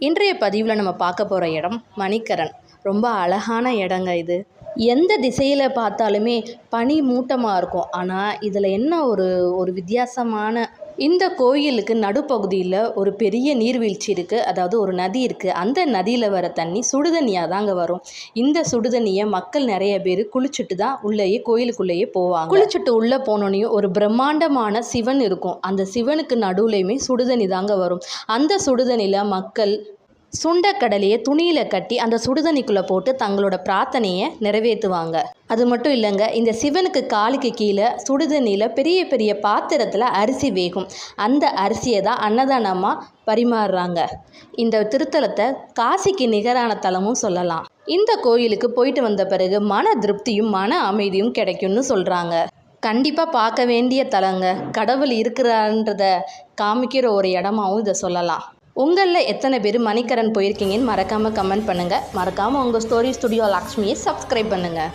இன்றைய பதிவில் நம்ம பார்க்க போகிற இடம் மணிக்கரன். ரொம்ப அழகான இடங்க இது. எந்த திசையில் பார்த்தாலுமே பனி மூட்டமாக இருக்கும். ஆனால் இதில் என்ன ஒரு ஒரு வித்தியாசமான இந்த கோயிலுக்கு நடுப்பகுதியில் ஒரு பெரிய நீர்வீழ்ச்சி இருக்குது அதாவது ஒரு நதி இருக்குது அந்த நதியில் வர தண்ணி சுடுதண்ணியாக தாங்க வரும். இந்த சுடுதண்ணியை மக்கள் நிறைய பேர் குளிச்சுட்டு தான் உள்ளேயே கோயிலுக்குள்ளேயே போவாங்க. குளிச்சுட்டு உள்ளே போனோடனையும் ஒரு பிரம்மாண்டமான சிவன் இருக்கும். அந்த சிவனுக்கு நடுவுலையுமே சுடுதண்ணி தாங்க வரும். அந்த சுடுதண்ணியில் மக்கள் சுண்டக்கடலையை துணியில் கட்டி அந்த சுடுதண்ணிக்குள்ளே போட்டு தங்களோட பிரார்த்தனையை நிறைவேற்றுவாங்க. அது மட்டும் இல்லைங்க இந்த சிவனுக்கு காலுக்கு கீழே சுடுதண்ணியில் பெரிய பெரிய பாத்திரத்தில் அரிசி வேகும். அந்த அரிசியை தான் அன்னதானமாக பரிமாறுறாங்க. இந்த திருத்தலத்தை காசிக்கு நிகரான தலமும் சொல்லலாம். இந்த கோயிலுக்கு போயிட்டு வந்த பிறகு மன திருப்தியும் மன அமைதியும் கிடைக்கும்னு சொல்கிறாங்க கண்டிப்பாக பார்க்க வேண்டிய தலங்க. கடவுள் இருக்கிறான்றத காமிக்கிற ஒரு இடமாவும் இதை சொல்லலாம். உங்களில் எத்தனை பேர் மணிக்கரன் போயிருக்கீங்கன்னு மறக்காமல் கமெண்ட் பண்ணுங்கள் மறக்காமல் உங்கள் ஸ்டோரி ஸ்டுடியோ லக்ஷ்மியை சப்ஸ்கிரைப் பண்ணுங்கள்